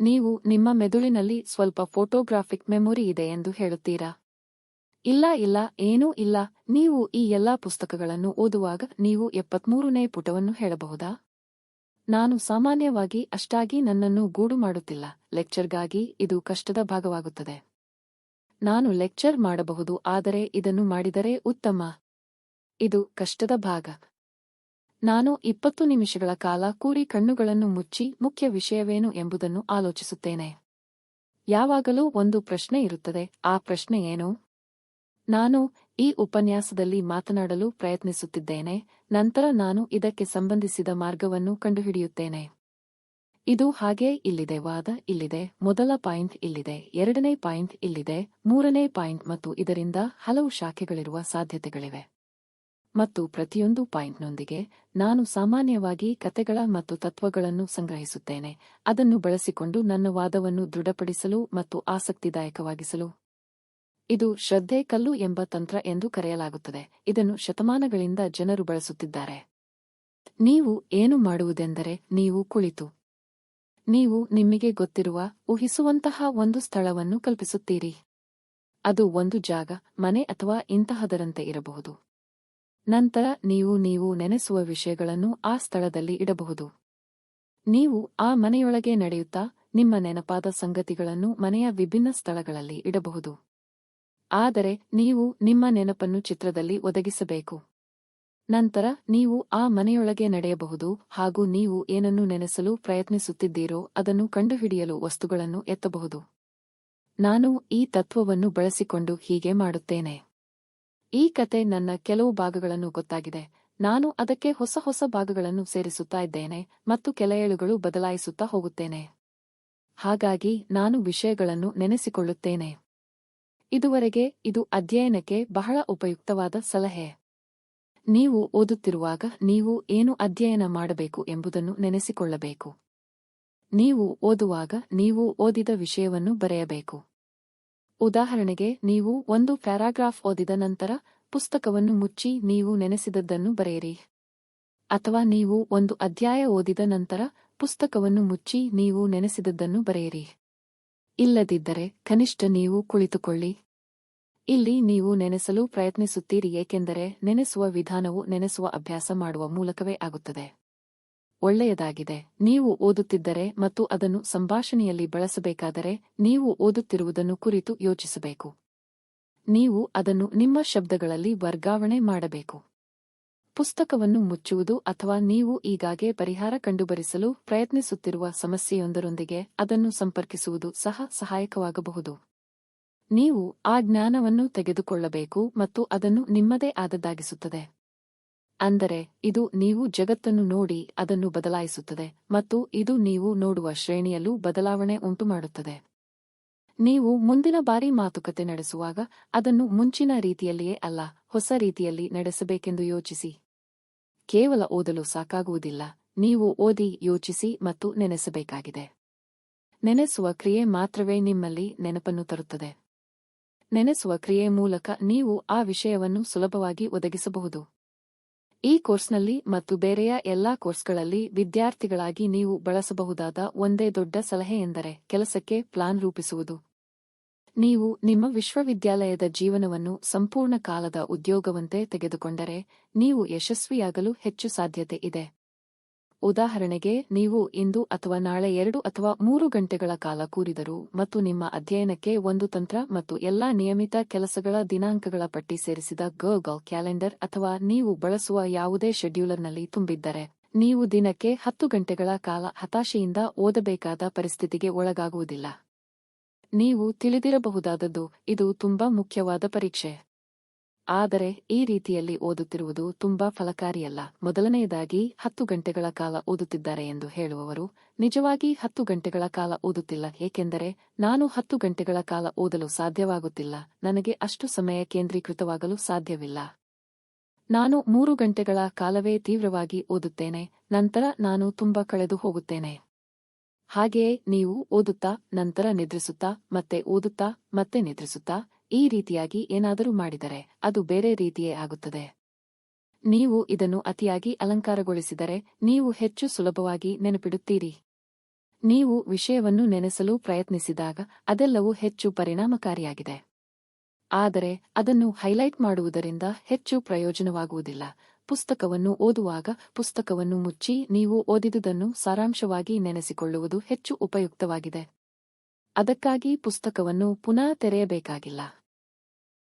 ನೀವು ನಿಮ್ಮ ಮೆದುಳಿನಲ್ಲಿ ಸ್ವಲ್ಪ ಫೋಟೋಗ್ರಾಫಿಕ್ ಮೆಮೊರಿ ಇದೆ ಎಂದು ಹೇಳುತ್ತೀರಾ? ಇಲ್ಲ ಇಲ್ಲ, ಏನೂ ಇಲ್ಲ. ನೀವು ಈ ಎಲ್ಲಾ ಪುಸ್ತಕಗಳನ್ನು ಓದುವಾಗ ನೀವು ಎಪ್ಪತ್ಮೂರನೇ ಪುಟವನ್ನು ಹೇಳಬಹುದಾ? ನಾನು ಸಾಮಾನ್ಯವಾಗಿ ಅಷ್ಟಾಗಿ ನನ್ನನ್ನು ಗೂಡು ಮಾಡುತ್ತಿಲ್ಲ. ಲೆಕ್ಚರ್ಗಾಗಿ ಇದು ಕಷ್ಟದ ಭಾಗವಾಗುತ್ತದೆ. ನಾನು ಲೆಕ್ಚರ್ ಮಾಡಬಹುದು, ಆದರೆ ಇದನ್ನು ಮಾಡಿದರೆ ಉತ್ತಮ. ಇದು ಕಷ್ಟದ ಭಾಗ. ನಾನು ಇಪ್ಪತ್ತು ನಿಮಿಷಗಳ ಕಾಲ ಕೂರಿ ಕಣ್ಣುಗಳನ್ನು ಮುಚ್ಚಿ ಮುಖ್ಯ ವಿಷಯವೇನು ಎಂಬುದನ್ನು ಆಲೋಚಿಸುತ್ತೇನೆ. ಯಾವಾಗಲೂ ಒಂದು ಪ್ರಶ್ನೆ ಇರುತ್ತದೆ, ಆ ಪ್ರಶ್ನೆ ಏನು? ನಾನು ಈ ಉಪನ್ಯಾಸದಲ್ಲಿ ಮಾತನಾಡಲು ಪ್ರಯತ್ನಿಸುತ್ತಿದ್ದೇನೆ, ನಂತರ ನಾನು ಇದಕ್ಕೆ ಸಂಬಂಧಿಸಿದ ಮಾರ್ಗವನ್ನು ಕಂಡುಹಿಡಿಯುತ್ತೇನೆ. ಇದು ಹಾಗೆ ಇಲ್ಲಿದೆ, ವಾದ ಇಲ್ಲಿದೆ, ಮೊದಲ ಪಾಯಿಂಟ್ ಇಲ್ಲಿದೆ, ಎರಡನೇ ಪಾಯಿಂಟ್ ಇಲ್ಲಿದೆ, ಮೂರನೇ ಪಾಯಿಂಟ್ ಮತ್ತು ಇದರಿಂದ ಹಲವು ಶಾಖೆಗಳಿರುವ ಸಾಧ್ಯತೆಗಳಿವೆ. ಮತ್ತು ಪ್ರತಿಯೊಂದು ಪಾಯಿಂಟ್ನೊಂದಿಗೆ ನಾನು ಸಾಮಾನ್ಯವಾಗಿ ಕತೆಗಳ ಮತ್ತು ತತ್ವಗಳನ್ನು ಸಂಗ್ರಹಿಸುತ್ತೇನೆ. ಅದನ್ನು ಬಳಸಿಕೊಂಡು ನನ್ನ ವಾದವನ್ನು ದೃಢಪಡಿಸಲು ಮತ್ತು ಆಸಕ್ತಿದಾಯಕವಾಗಿಸಲು. ಇದು ಶ್ರದ್ಧೆ ಕಲ್ಲು ಎಂಬ ತಂತ್ರ ಎಂದು ಕರೆಯಲಾಗುತ್ತದೆ. ಇದನ್ನು ಶತಮಾನಗಳಿಂದ ಜನರು ಬಳಸುತ್ತಿದ್ದಾರೆ. ನೀವು ಏನು ಮಾಡುವುದೆಂದರೆ ನೀವು ಕುಳಿತು. ನೀವು ನಿಮಗೆ ಗೊತ್ತಿರುವ, ಊಹಿಸುವಂತಹ ಒಂದು ಸ್ಥಳವನ್ನು ಕಲ್ಪಿಸುತ್ತೀರಿ. ಅದು ಒಂದು ಜಾಗ, ಮನೆ ಅಥವಾ ಇಂತಹದರಂತೆ ಇರಬಹುದು. ನಂತರ ನೀವು ನೀವು ನೆನೆಸುವ ವಿಷಯಗಳನ್ನು ಆ ಸ್ಥಳದಲ್ಲಿ ಇಡಬಹುದು. ನೀವು ಆ ಮನೆಯೊಳಗೆ ನಡೆಯುತ್ತಾ ನಿಮ್ಮ ನೆನಪಾದ ಸಂಗತಿಗಳನ್ನು ಮನೆಯ ವಿಭಿನ್ನ ಸ್ಥಳಗಳಲ್ಲಿ ಇಡಬಹುದು. ಆದರೆ ನೀವು ನಿಮ್ಮ ನೆನಪನ್ನು ಚಿತ್ರದಲ್ಲಿ ಒದಗಿಸಬೇಕು. ನಂತರ ನೀವು ಆ ಮನೆಯೊಳಗೆ ನಡೆಯಬಹುದು ಹಾಗೂ ನೀವು ಏನನ್ನು ನೆನೆಸಲು ಪ್ರಯತ್ನಿಸುತ್ತಿದ್ದೀರೋ ಅದನ್ನು ಕಂಡುಹಿಡಿಯಲು ವಸ್ತುಗಳನ್ನು ಎತ್ತಬಹುದು. ನಾನು ಈ ತತ್ವವನ್ನು ಬಳಸಿಕೊಂಡು ಹೀಗೆ ಮಾಡುತ್ತೇನೆ. ಈ ಕತೆ ನನ್ನ ಕೆಲವು ಭಾಗಗಳನ್ನು ಗೊತ್ತಾಗಿದೆ. ನಾನು ಅದಕ್ಕೆ ಹೊಸ ಹೊಸ ಭಾಗಗಳನ್ನು ಸೇರಿಸುತ್ತಾ ಇದ್ದೇನೆ ಮತ್ತು ಕೆಲ ಏಳುಗಳು ಬದಲಾಯಿಸುತ್ತಾ ಹೋಗುತ್ತೇನೆ. ಹಾಗಾಗಿ ನಾನು ವಿಷಯಗಳನ್ನು ನೆನೆಸಿಕೊಳ್ಳುತ್ತೇನೆ. ಇದುವರೆಗೆ ಇದು ಅಧ್ಯಯನಕ್ಕೆ ಬಹಳ ಉಪಯುಕ್ತವಾದ ಸಲಹೆ. ನೀವು ಓದುತ್ತಿರುವಾಗ ನೀವು ಏನು ಅಧ್ಯಯನ ಮಾಡಬೇಕು ಎಂಬುದನ್ನು ನೆನೆಸಿಕೊಳ್ಳಬೇಕು. ನೀವು ಓದುವಾಗ ನೀವು ಓದಿದ ವಿಷಯವನ್ನು ಬರೆಯಬೇಕು. ಉದಾಹರಣೆಗೆ, ನೀವು ಒಂದು ಪ್ಯಾರಾಗ್ರಾಫ್ ಓದಿದ ನಂತರ ಪುಸ್ತಕವನ್ನು ಮುಚ್ಚಿ ನೀವು ನೆನೆಸಿದದ್ದನ್ನು ಬರೆಯಿರಿ. ಅಥವಾ ನೀವು ಒಂದು ಅಧ್ಯಾಯ ಓದಿದ ನಂತರ ಪುಸ್ತಕವನ್ನು ಮುಚ್ಚಿ ನೀವು ನೆನೆಸಿದದ್ದನ್ನು ಬರೆಯಿರಿ. ಇಲ್ಲದಿದ್ದರೆ ಕನಿಷ್ಠ ನೀವು ಕುಳಿತುಕೊಳ್ಳಿ. ಇಲ್ಲಿ ನೀವು ನೆನೆಸಲು ಪ್ರಯತ್ನಿಸುತ್ತೀರಿ, ಏಕೆಂದರೆ ನೆನೆಸುವ ವಿಧಾನವು ನೆನೆಸುವ ಅಭ್ಯಾಸ ಮಾಡುವ ಮೂಲಕವೇ ಆಗುತ್ತದೆ. ಒಳ್ಳೆಯದಾಗಿದೆ. ನೀವು ಓದುತ್ತಿದ್ದರೆ ಮತ್ತು ಅದನ್ನು ಸಂಭಾಷಣೆಯಲ್ಲಿ ಬಳಸಬೇಕಾದರೆ ನೀವು ಓದುತ್ತಿರುವುದನ್ನು ಕುರಿತು ಯೋಚಿಸಬೇಕು. ನೀವು ಅದನ್ನು ನಿಮ್ಮ ಶಬ್ದಗಳಲ್ಲಿ ವರ್ಗಾವಣೆ ಮಾಡಬೇಕು. ಪುಸ್ತಕವನ್ನು ಮುಚ್ಚುವುದು ಅಥವಾ ನೀವು ಈಗಾಗೆ ಪರಿಹಾರ ಕಂಡುಬರಿಸಲು ಪ್ರಯತ್ನಿಸುತ್ತಿರುವ ಸಮಸ್ಯೆಯೊಂದರೊಂದಿಗೆ ಅದನ್ನು ಸಂಪರ್ಕಿಸುವುದು ಸಹ ಸಹಾಯಕವಾಗಬಹುದು. ನೀವು ಆ ಜ್ಞಾನವನ್ನು ತೆಗೆದುಕೊಳ್ಳಬೇಕು ಮತ್ತು ಅದನ್ನು ನಿಮ್ಮದೇ ಆದದ್ದಾಗಿಸುತ್ತದೆ. ಅಂದರೆ ಇದು ನೀವು ಜಗತ್ತನ್ನು ನೋಡಿ ಅದನ್ನು ಬದಲಾಯಿಸುತ್ತದೆ ಮತ್ತು ಇದು ನೀವು ನೋಡುವ ಶ್ರೇಣಿಯಲ್ಲೂ ಬದಲಾವಣೆ ಉಂಟುಮಾಡುತ್ತದೆ. ನೀವು ಮುಂದಿನ ಬಾರಿ ಮಾತುಕತೆ ನಡೆಸುವಾಗ ಅದನ್ನು ಮುಂಚಿನ ರೀತಿಯಲ್ಲಿಯೇ ಅಲ್ಲ, ಹೊಸ ರೀತಿಯಲ್ಲಿ ನಡೆಸಬೇಕೆಂದು ಯೋಚಿಸಿ. ಕೇವಲ ಓದಲು ಸಾಕಾಗುವುದಿಲ್ಲ, ನೀವು ಓದಿ, ಯೋಚಿಸಿ ಮತ್ತು ನೆನೆಸಬೇಕಾಗಿದೆ. ನೆನೆಸುವ ಕ್ರಿಯೆ ಮಾತ್ರವೇ ನಿಮ್ಮಲ್ಲಿ ನೆನಪನ್ನು ತರುತ್ತದೆ. ನೆನೆಸುವ ಕ್ರಿಯೆ ಮೂಲಕ ನೀವು ಆ ವಿಷಯವನ್ನು ಸುಲಭವಾಗಿ ಒದಗಿಸಬಹುದು. ಈ ಕೋರ್ಸ್ನಲ್ಲಿ ಮತ್ತು ಬೇರೆಯ ಎಲ್ಲಾ ಕೋರ್ಸ್ಗಳಲ್ಲಿ ವಿದ್ಯಾರ್ಥಿಗಳಾಗಿ ನೀವು ಬಳಸಬಹುದಾದ ಒಂದೇ ದೊಡ್ಡ ಸಲಹೆ ಎಂದರೆ ಕೆಲಸಕ್ಕೆ ಪ್ಲಾನ್ ರೂಪಿಸುವುದು. ನೀವು ನಿಮ್ಮ ವಿಶ್ವವಿದ್ಯಾಲಯದ ಜೀವನವನ್ನು ಸಂಪೂರ್ಣ ಕಾಲದ ಉದ್ಯೋಗವಂತೆ ತೆಗೆದುಕೊಂಡರೆ, ನೀವು ಯಶಸ್ವಿಯಾಗಲು ಹೆಚ್ಚು ಸಾಧ್ಯತೆ ಇದೆ. ಉದಾಹರಣೆಗೆ, ನೀವು ಇಂದು ಅಥವಾ ನಾಳೆ ಎರಡು ಅಥವಾ ಮೂರು ಗಂಟೆಗಳ ಕಾಲ ಕೂರಿದರು ಮತ್ತು ನಿಮ್ಮ ಅಧ್ಯಯನಕ್ಕೆ ಒಂದು ತಂತ್ರ ಮತ್ತು ಎಲ್ಲಾ ನಿಯಮಿತ ಕೆಲಸಗಳ ದಿನಾಂಕಗಳ ಪಟ್ಟಿ ಸೇರಿಸಿದ ಗರ್ಗಲ್ ಕ್ಯಾಲೆಂಡರ್ ಅಥವಾ ನೀವು ಬಳಸುವ ಯಾವುದೇ ಶೆಡ್ಯೂಲರ್ನಲ್ಲಿ ತುಂಬಿದ್ದರೆ, ನೀವು ದಿನಕ್ಕೆ ಹತ್ತು ಗಂಟೆಗಳ ಕಾಲ ಹತಾಶೆಯಿಂದ ಓದಬೇಕಾದ ಪರಿಸ್ಥಿತಿಗೆ ಒಳಗಾಗುವುದಿಲ್ಲ. ನೀವು ತಿಳಿದಿರಬಹುದಾದದ್ದು, ಇದು ತುಂಬಾ ಮುಖ್ಯವಾದ ಪರೀಕ್ಷೆ. ಆದರೆ ಈ ರೀತಿಯಲ್ಲಿ ಓದುತ್ತಿರುವುದು ತುಂಬಾ ಫಲಕಾರಿಯಲ್ಲ. ಮೊದಲನೆಯದಾಗಿ ಹತ್ತು ಗಂಟೆಗಳ ಕಾಲ ಓದುತ್ತಿದ್ದಾರೆ ಎಂದು ಹೇಳುವವರು, ನಿಜವಾಗಿ ಹತ್ತು ಗಂಟೆಗಳ ಕಾಲ ಓದುತ್ತಿಲ್ಲ, ಏಕೆಂದರೆ ನಾನು ಹತ್ತು ಗಂಟೆಗಳ ಕಾಲ ಓದಲು ಸಾಧ್ಯವಾಗುತ್ತಿಲ್ಲ. ನನಗೆ ಅಷ್ಟು ಸಮಯ ಕೇಂದ್ರೀಕೃತವಾಗಲು ಸಾಧ್ಯವಿಲ್ಲ. ನಾನು ಮೂರು ಗಂಟೆಗಳ ಕಾಲವೇ ತೀವ್ರವಾಗಿ ಓದುತ್ತೇನೆ, ನಂತರ ನಾನು ತುಂಬಾ ಕಳೆದು ಹೋಗುತ್ತೇನೆ. ಹಾಗೆಯೇ ನೀವು ಓದುತ್ತಾ, ನಂತರ ನಿದ್ರಿಸುತ್ತಾ, ಮತ್ತೆ ಓದುತ್ತಾ, ಮತ್ತೆ ನಿದ್ರಿಸುತ್ತಾ ಈ ರೀತಿಯಾಗಿ ಏನಾದರೂ ಮಾಡಿದರೆ ಅದು ಬೇರೆ ರೀತಿಯೇ ಆಗುತ್ತದೆ. ನೀವು ಇದನ್ನು ಅತಿಯಾಗಿ ಅಲಂಕಾರಗೊಳಿಸಿದರೆ ನೀವು ಹೆಚ್ಚು ಸುಲಭವಾಗಿ ನೆನಪಿಡುತ್ತೀರಿ. ನೀವು ವಿಷಯವನ್ನು ನೆನೆಸಲು ಪ್ರಯತ್ನಿಸಿದಾಗ ಅದೆಲ್ಲವೂ ಹೆಚ್ಚು ಪರಿಣಾಮಕಾರಿಯಾಗಿದೆ. ಆದರೆ ಅದನ್ನು ಹೈಲೈಟ್ ಮಾಡುವುದರಿಂದ ಹೆಚ್ಚು ಪ್ರಯೋಜನವಾಗುವುದಿಲ್ಲ. ಪುಸ್ತಕವನ್ನು ಓದುವಾಗ ಪುಸ್ತಕವನ್ನು ಮುಚ್ಚಿ ನೀವು ಓದಿದುದನ್ನು ಸಾರಾಂಶವಾಗಿ ನೆನೆಸಿಕೊಳ್ಳುವುದು ಹೆಚ್ಚು ಉಪಯುಕ್ತವಾಗಿದೆ. ಅದಕ್ಕಾಗಿ ಪುಸ್ತಕವನ್ನು ಪುನಃ ತೆರೆಯಬೇಕಾಗಿಲ್ಲ.